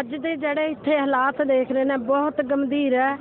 ਅੱਜ ਦੇ ਜਿਹੜੇ ਇੱਥੇ ਹਾਲਾਤ ਦੇਖ ਰਹੇ ਨੇ, ਬਹੁਤ ਗੰਭੀਰ ਹੈ।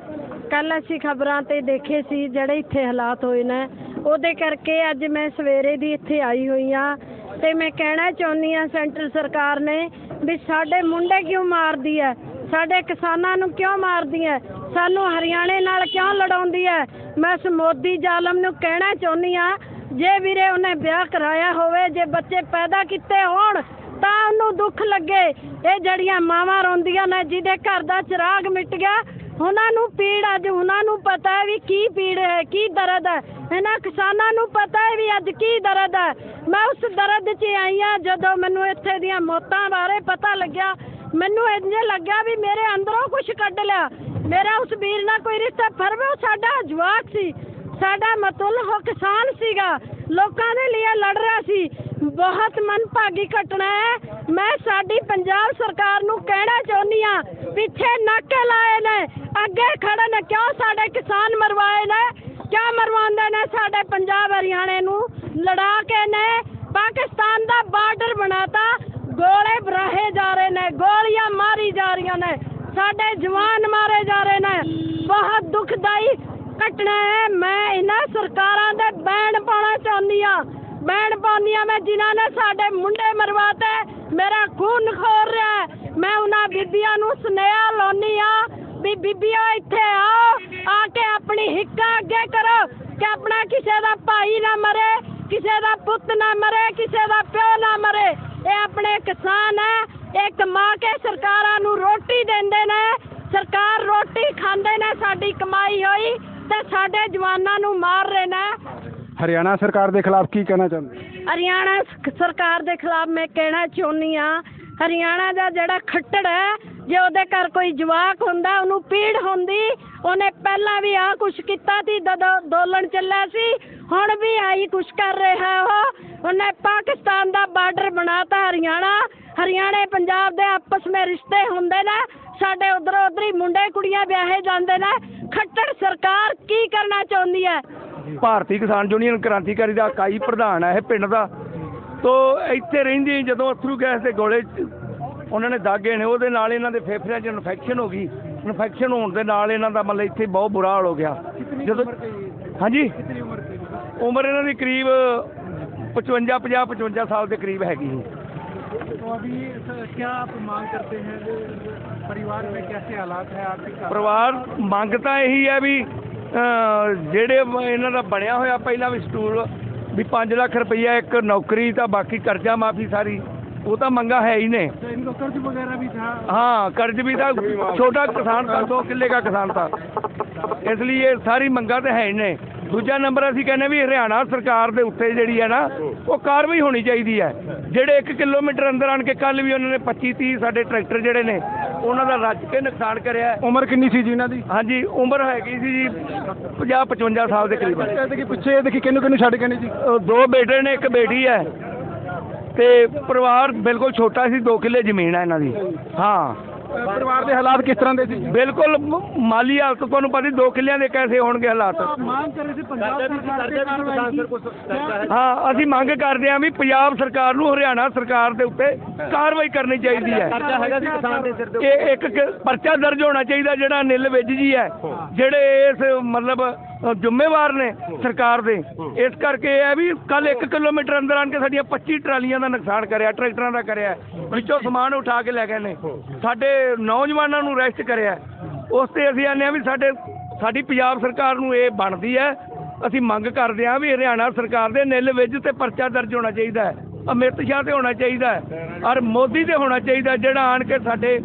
ਕੱਲ ਅਸੀਂ ਖਬਰਾਂ ਤੇ ਦੇਖੇ ਸੀ, ਜਿਹੜੇ ਇੱਥੇ ਹਾਲਾਤ ਹੋਏ ਨੇ। ਉਹਦੇ ਕਰਕੇ ਅੱਜ ਮੈਂ ਸਵੇਰੇ ਦੀ ਇੱਥੇ ਆਈ ਹੋਈ ਆ ਤੇ ਮੈਂ ਕਹਿਣਾ ਚਾਹੁੰਦੀ ਆ ਸੈਂਟਰ ਸਰਕਾਰ ਨੇ ਵੀ ਸਾਡੇ ਮੁੰਡੇ ਕਿਉਂ ਮਾਰਦੀ ਹੈ? ਸਾਡੇ ਕਿਸਾਨਾਂ ਨੂੰ ਕਿਉਂ ਮਾਰਦੀ ਹੈ? ਸਾਨੂੰ ਹਰਿਆਣੇ ਨਾਲ ਕਿਉਂ ਲੜਾਉਂਦੀ ਹੈ? ਮੈਂ ਉਸ ਮੋਦੀ ਜ਼ਾਲਮ ਨੂੰ ਕਹਿਣਾ ਚਾਹੁੰਦੀ ਆ ਜੇ ਵੀਰੇ ਉਹਨੇ ਵਿਆਹ ਕਰਾਇਆ ਹੋਵੇ, ਜੇ ਬੱਚੇ ਪੈਦਾ ਕੀਤੇ ਹੋਣ, ਤਾਂ ਉਹਨੂੰ ਦੁੱਖ ਲੱਗੇ। ਇਹ ਜਿਹੜੀਆਂ ਮਾਵਾਂ ਰੋਂਦੀਆਂ ਨੇ, ਜਿਹਦੇ ਘਰ ਦਾ ਚਿਰਾਗ ਮਿਟ ਗਿਆ, ਉਹਨਾਂ ਨੂੰ ਪੀੜ ਅੱਜ, ਉਹਨਾਂ ਨੂੰ ਪਤਾ ਹੈ ਵੀ ਕੀ ਪੀੜ ਹੈ, ਕੀ ਦਰਦ ਹੈ। ਇਹਨਾਂ ਕਿਸਾਨਾਂ ਨੂੰ ਪਤਾ ਹੈ ਵੀ ਅੱਜ ਕੀ ਦਰਦ ਹੈ। ਮੈਂ ਉਸ ਦਰਦ 'ਚ ਆਈ ਆ ਜਦੋਂ ਮੈਨੂੰ ਇੱਥੇ ਦੀਆਂ ਮੌਤਾਂ ਬਾਰੇ ਪਤਾ ਲੱਗਿਆ। ਮੈਨੂੰ ਇੰਜ ਲੱਗਿਆ ਵੀ ਮੇਰੇ ਅੰਦਰੋਂ ਕੁਝ ਕੱਢ ਲਿਆ। ਮੇਰਾ ਉਸ ਵੀਰ ਨਾਲ ਕੋਈ ਰਿਸ਼ਤਾ, ਪਰ ਉਹ ਸਾਡਾ ਜਵਾਕ ਸੀ। ਸਾਡਾ ਮਤਲਬ ਉਹ ਕਿਸਾਨ ਸੀਗਾ। ਲੋਕਾਂ ਦੇ ਲਈ ਲੜ ਰਿਹਾ ਸੀ। ਬਹੁਤ ਮਨਭਾਗੀ ਘਟਨਾ ਹੈ। ਮੈਂ ਸਾਡੀ ਪੰਜਾਬ ਸਰਕਾਰ ਨੂੰ ਕਹਿਣਾ ਚਾਹੁੰਦੀ ਆ ਪਿੱਛੇ ਨਾਕੇ ਲਾਏ ਨੇ, ਅੱਗੇ ਖੜੇ ਨੇ। ਕਿਉਂ ਸਾਡੇ ਕਿਸਾਨ ਮਰਵਾਏ ਨੇ? ਕਿਉਂ ਮਰਵਾਉਂਦੇ ਨੇ ਸਾਡੇ ਪੰਜਾਬ ਹਰਿਆਣੇ ਨੂੰ? ਲੜਾ ਕੇ ਨੇ। ਪਾਕਿਸਤਾਨ ਦਾ ਬਾਰਡਰ ਬਣਾਤਾ। ਗੋਲੇ ਬਰਾਹੇ ਜਾ ਰਹੇ ਨੇ, ਗੋਲੀਆਂ ਮਾਰੀ ਜਾ ਰਹੀਆਂ ਨੇ। ਸਾਡੇ ਜਵਾਨ ਮਾਰੇ ਜਾ ਰਹੇ ਨੇ। ਬਹੁਤ ਦੁਖਦਾਈ ਘਟਨਾ ਹੈ। ਮੈਂ ਇਹਨਾਂ ਸਰਕਾਰਾਂ ਦੇ ਬੈਨ ਪਾਉਣਾ ਚਾਹੁੰਦੀ ਆ ਬੈਨ ਪਾਉਂਦੀ ਆ ਮੈਂ, ਜਿਨ੍ਹਾਂ ਨੇ ਸਾਡੇ ਮੁੰਡੇ ਮਰਵਾਤੇ। ਮੇਰਾ ਖੂਨ ਖੋਰ ਰਿਹਾ ਮੈਂ ਉਹਨਾਂ ਬੀਬੀਆਂ ਨੂੰ ਸੁਨੇਹਾ ਲਾਉਣੀ ਆ ਵੀ ਬੀਬੀਆਂ ਇੱਥੇ ਆਓ। ਆ ਕੇ ਆਪਣੀ ਹਿੱਕਾਂ ਅੱਗੇ ਕਰੋ ਕਿ ਆਪਣਾ ਕਿਸੇ ਦਾ ਭਾਈ ਨਾ ਮਰੇ, ਕਿਸੇ ਦਾ ਪੁੱਤ ਨਾ ਮਰੇ, ਕਿਸੇ ਦਾ ਪਿਓ ਨਾ ਮਰੇ। ਇਹ ਆਪਣੇ ਕਿਸਾਨ ਹੈ। ਇਹ ਕਮਾ ਕੇ ਸਰਕਾਰਾਂ ਨੂੰ ਰੋਟੀ ਦਿੰਦੇ ਨੇ। ਸਰਕਾਰ ਰੋਟੀ ਖਾਂਦੇ ਨੇ, ਸਾਡੀ ਕਮਾਈ ਹੋਈ। ਤੇ ਸਾਡੇ ਜਵਾਨਾਂ ਨੂੰ ਮਾਰ ਰਹੇ ਨੇ। ਹਰਿਆਣਾ ਸਰਕਾਰ ਦੇ ਖਿਲਾਫ ਕੀ ਕਹਿਣਾ ਚਾਹੁੰਦੇ? ਹਰਿਆਣਾ ਸ- ਸਰਕਾਰ ਦੇ ਖਿਲਾਫ ਮੈਂ ਕਹਿਣਾ ਚਾਹੁੰਦੀ ਆ ਹਰਿਆਣਾ ਦਾ ਜਿਹੜਾ ਖੱਟੜ ਹੈ ਜੇ ਉਹਦੇ ਘਰ ਕੋਈ ਜਵਾਕ ਹੁੰਦਾ ਉਹਨੂੰ ਪੀੜ ਹੁੰਦੀ ਉਹਨੇ ਪਹਿਲਾਂ ਵੀ ਆ ਕੁਛ ਕੀਤਾ ਸੀ ਜਦੋਂ ਦੋਲਣ ਚੱਲਿਆ ਸੀ ਹੁਣ ਵੀ ਆਈ ਕੁਛ ਕਰ ਰਿਹਾ ਉਹ। ਉਹਨੇ ਪਾਕਿਸਤਾਨ ਦਾ ਬਾਰਡਰ ਬਣਾਤਾ ਹਰਿਆਣਾ। ਹਰਿਆਣੇ ਪੰਜਾਬ ਦੇ ਆਪਸ ਵਿੱਚ ਰਿਸ਼ਤੇ ਹੁੰਦੇ ਨੇ ਸਾਡੇ ਉਧਰੋਂ ਉਧਰੀ ਮੁੰਡੇ ਕੁੜੀਆਂ ਵਿਆਹੇ ਜਾਂਦੇ ਨੇ ਖੱਟੜ ਸਰਕਾਰ ਕੀ ਕਰਨਾ ਚਾਹੁੰਦੀ ਹੈ? ਭਾਰਤੀ ਕਿਸਾਨ ਯੂਨੀਅਨ ਕ੍ਰਾਂਤੀਕਾਰੀ ਦਾ ਇਕਾਈ ਪ੍ਰਧਾਨ ਹੈ ਇਹ ਪਿੰਡ ਦਾ। ਤੋ ਇੱਥੇ ਰਹਿੰਦੇ ਜਦੋਂ ਅਥਰੂ ਗੈਸ ਦੇ ਗੋਲੇ ਚ ਉਹਨਾਂ ਨੇ ਦਾਗੇ ਨੇ ਉਹਦੇ ਨਾਲ ਇਹਨਾਂ ਦੇ ਫੇਫੜਿਆਂ 'ਚ ਇਨਫੈਕਸ਼ਨ ਹੋ ਗਈ। ਇਨਫੈਕਸ਼ਨ ਹੋਣ ਦੇ ਨਾਲ ਇਹਨਾਂ ਦਾ ਮਤਲਬ ਇੱਥੇ ਬਹੁਤ ਬੁਰਾ ਹਾਲ ਹੋ ਗਿਆ। ਜਦੋਂ ਹਾਂਜੀ? ਉਮਰ ਇਹਨਾਂ ਦੀ ਕਰੀਬ 55 50 55 ਸਾਲ ਦੇ ਕਰੀਬ ਹੈਗੀ ਸੀ। तो अभी क्या आप मांग करते हैं परिवार में कैसे हालात है आर्थिक ਪਰਿਵਾਰ ਮੰਗ ਤਾਂ ਇਹੀ ਹੈ ਵੀ ਅਹ, ਜਿਹੜੇ ਮ- ਇਹਨਾਂ ਦਾ ਬਣਿਆ ਹੋਇਆ ਪਹਿਲਾਂ ਵੀ ਸਟੂਲ ਵੀ 5 ਲੱਖ ਰੁਪਈਆ ਇੱਕ ਨੌਕਰੀ ਤਾਂ ਬਾਕੀ ਕਰਜ਼ਾ ਮਾਫੀ ਸਾਰੀ ਉਹ ਤਾਂ ਮੰਗਾ ਹੈ ਹੀ ਨੇ तो इनको कर्ज वगैरह भी था हाँ कर्ज भी था छोटा किसान था दो किले का किसान था ਇਸ ਲਈ ਇਹ ਸਾਰੀ ਮੰਗਾਂ ਤੇ ਹੈ ਹੀ ਨੇ ਦੂਜਾ ਨੰਬਰ ਅਸੀਂ ਕਹਿੰਦੇ ਵੀ ਹਰਿਆਣਾ ਸਰਕਾਰ ਦੇ ਉੱਤੇ ਜਿਹੜੀ ਹੈ ਨਾ ਉਹ ਕਾਰਵਾਈ ਹੋਣੀ ਚਾਹੀਦੀ ਹੈ। ਜਿਹੜੇ 1 ਕਿਲੋਮੀਟਰ ਅੰਦਰ ਆਣ ਕੇ ਕੱਲ ਵੀ ਉਹਨਾਂ ਨੇ 25 30 ਸਾਡੇ ਟਰੈਕਟਰ ਜਿਹੜੇ ਨੇ ਉਹਨਾਂ ਦਾ ਰੱਜ ਕੇ ਨੁਕਸਾਨ ਕਰਿਆ। ਉਮਰ ਕਿੰਨੀ ਸੀ ਜੀ ਇਹਨਾਂ ਦੀ? ਹਾਂਜੀ ਉਮਰ ਹੈਗੀ ਸੀ ਜੀ 50 55 ਸਾਲ ਦੇ ਕਰੀਬ। ਇਹ ਦੇਖੀ ਪਿੱਛੇ ਦੇਖੀ ਕਿਹਨੂੰ ਕਿਹਨੂੰ ਛੱਡ ਕੇ ਨਹੀਂ ਜੀ ਦੋ ਬੇਟੇ ਨੇ ਇੱਕ ਬੇਟੀ ਹੈ। ਤੇ ਪਰਿਵਾਰ ਬਿਲਕੁਲ ਛੋਟਾ ਸੀ 2 ਕਿੱਲੇ ਜ਼ਮੀਨ ਹੈ ਇਹਨਾਂ ਦੀ। ਹਾਂ। ਪਰਿਵਾਰ ਦੇ ਹਾਲਾਤ ਕਿਸ ਤਰ੍ਹਾਂ ਦੇ ਸੀ? ਬਿਲਕੁਲ ਮਾਲੀ ਹਾਲਤ ਤੁਹਾਨੂੰ ਪਤਾ ਹੀ ਦੋ ਕਿੱਲਿਆਂ ਦੇ ਕੈਸੇ ਹੋਣਗੇ ਹਾਲਾਤ। ਹਾਂ। ਅਸੀਂ ਮੰਗ ਕਰਦੇ ਹਾਂ ਵੀ ਪੰਜਾਬ ਸਰਕਾਰ ਨੂੰ ਹਰਿਆਣਾ ਸਰਕਾਰ ਦੇ ਉੱਤੇ ਕਾਰਵਾਈ ਕਰਨੀ ਚਾਹੀਦੀ ਹੈ। ਕਰਜ਼ਾ ਇੱਕ ਪਰਚਾ ਦਰਜ ਹੋਣਾ ਚਾਹੀਦਾ ਜਿਹੜਾ ਨਿੱਲ ਵਿਜ ਜੀ ਹੈ ਜਿਹੜੇ ਇਸ ਮਤਲਬ ਜ਼ਿੰਮੇਵਾਰ ਨੇ ਸਰਕਾਰ ਦੇ। ਇਸ ਕਰਕੇ ਇਹ ਹੈ ਵੀ ਕੱਲ 1 ਕਿਲੋਮੀਟਰ ਅੰਦਰ ਆਣ ਕੇ ਸਾਡੀਆਂ 25 ਟਰਾਲੀਆਂ ਦਾ ਨੁਕਸਾਨ ਕਰਿਆ ਟਰੈਕਟਰਾਂ ਦਾ ਕਰਿਆ ਵਿੱਚੋਂ ਸਮਾਨ ਉਠਾ ਕੇ ਲੈ ਗਏ ਨੇ। ਸਾਡੇ ਨੌਜਵਾਨਾਂ ਨੂੰ ਅਰੈਸਟ ਕਰਿਆ। ਉਸ ਤੇ ਅਸੀਂ ਆਨੇ ਆ ਵੀ ਸਾਡੇ ਸਾਡੀ ਪੰਜਾਬ ਸਰਕਾਰ ਨੂੰ ਇਹ ਬਣਦੀ ਹੈ। ਅਸੀਂ ਮੰਗ ਕਰਦੇ ਹਾਂ ਵੀ ਹਰਿਆਣਾ ਸਰਕਾਰ ਦੇ ਨਿਲ ਵਿੱਚ ਤੇ ਪਰਚਾ ਦਰਜ ਹੋਣਾ ਚਾਹੀਦਾ ਹੈ। ਅਮਿਤ ਸ਼ਾਹ ਤੇ ਹੋਣਾ ਚਾਹੀਦਾ ਹੈ ਔਰ ਮੋਦੀ ਤੇ ਹੋਣਾ ਚਾਹੀਦਾ ਜਿਹੜਾ ਆਣ ਕੇ ਸਾਡੇ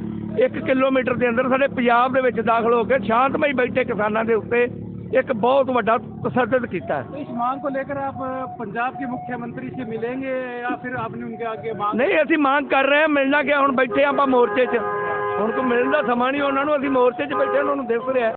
1 ਕਿਲੋਮੀਟਰ ਦੇ ਅੰਦਰ ਸਾਡੇ ਪੰਜਾਬ ਦੇ ਵਿੱਚ ਦਾਖਲ ਹੋ ਕੇ ਸ਼ਾਂਤਮਈ ਬੈਠੇ ਕਿਸਾਨਾਂ ਦੇ ਉੱਤੇ ਇੱਕ ਬਹੁਤ ਵੱਡਾ ਤਸੱਦਦ ਕੀਤਾ ਹੈ इस मांग को लेकर आप पंजाब के मुख्यमंत्री से मिलेंगे या फिर आपने उनके आगे मांग ਨਹੀਂ ਅਸੀਂ ਮੰਗ ਕਰ ਰਹੇ ਹਾਂ ਮਿਲਣਾ ਕਿ ਹੁਣ ਬੈਠੇ ਆਪਾਂ ਮੋਰਚੇ 'ਚ ਹੁਣ ਕੋਈ ਮਿਲਣ ਦਾ ਸਮਾਂ ਨਹੀਂ ਉਹਨਾਂ ਨੂੰ ਅਸੀਂ ਮੋਰਚੇ 'ਚ ਬੈਠੇ ਉਹਨਾਂ ਨੂੰ ਦਿਸ ਰਿਹਾ